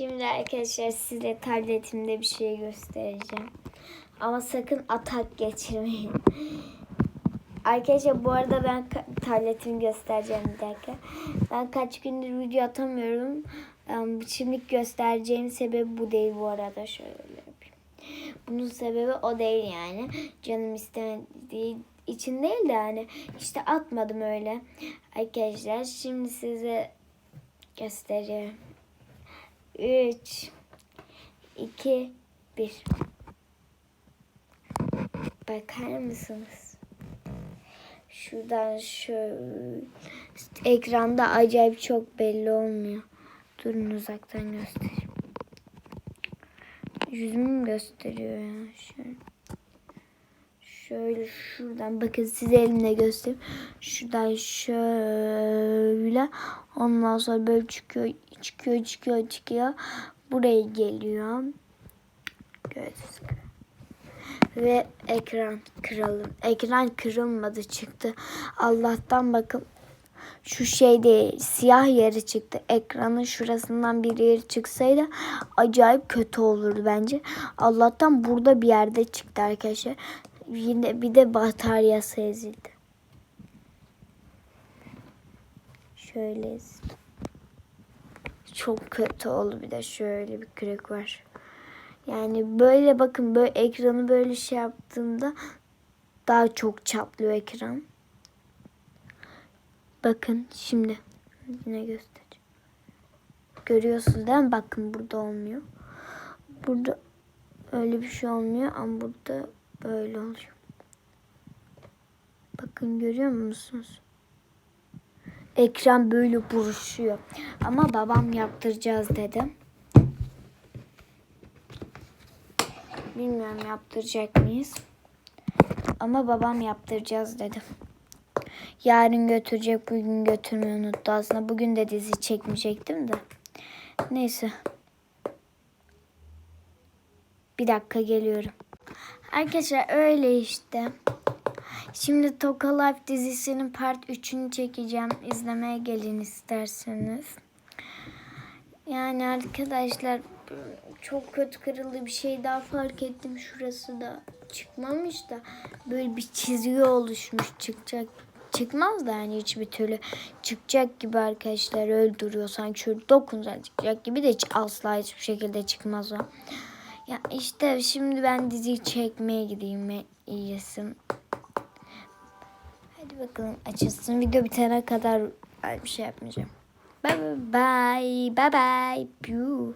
Şimdi arkadaşlar size tabletimde bir şey göstereceğim. Ama sakın atak geçirmeyin. Arkadaşlar bu arada ben tabletimi göstereceğim bir dakika. Ben kaç gündür video atamıyorum. Em, Şimdi göstereceğim sebebi bu değil bu arada. Şöyle yapayım. Bunun sebebi o değil yani. Canım istemediği için değil de yani işte atmadım öyle. Arkadaşlar şimdi size göstereyim. 3 2 1 Bakar mısınız? Şuradan şöyle ekranda acayip çok belli olmuyor. Durun uzaktan göstereyim. Yüzümü mü gösteriyor ya? Şöyle. Şöyle şuradan bakın size elimle göstereyim. Şuradan şöyle ondan sonra böyle çıkıyor çıkıyor çıkıyor çıkıyor. Buraya geliyor. Göz. Ve ekran kırıldı. Ekran kırılmadı çıktı. Allah'tan bakın şu şey değil siyah yeri çıktı. Ekranın şurasından bir yeri çıksaydı acayip kötü olurdu bence. Allah'tan burada bir yerde çıktı arkadaşlar. Yine bir de bataryası ezildi. Şöyle ezildi. Çok kötü oldu bir de şöyle bir kırık var. Yani böyle bakın böyle ekranı böyle şey yaptığımda daha çok çatlıyor ekran. Bakın şimdi yine göstereceğim. Görüyorsunuz değil mi? Bakın burada olmuyor. Burada öyle bir şey olmuyor ama burada böyle oluyor. Bakın görüyor musunuz? Ekran böyle buruşuyor. Ama babam yaptıracağız dedi. Bilmiyorum yaptıracak mıyız? Ama babam yaptıracağız dedi. Yarın götürecek, bugün götürmeyi unuttu. Aslında bugün de dizi çekmeyecektim de. Neyse. Bir dakika geliyorum. Arkadaşlar öyle işte. Şimdi Toka Life dizisinin part 3'ünü çekeceğim. İzlemeye gelin isterseniz. Yani arkadaşlar çok kötü kırıldı bir şey daha fark ettim. Şurası da çıkmamış da böyle bir çizgi oluşmuş çıkacak. Çıkmaz da yani hiçbir türlü çıkacak gibi arkadaşlar öldürüyor sanki şöyle dokunsa çıkacak gibi de hiç asla hiçbir şekilde çıkmaz o. Ya işte şimdi ben diziyi çekmeye gideyim en iyisi. Hadi bakalım açılsın. Video bitene kadar bir şey yapmayacağım. Bye bye bye bye bye.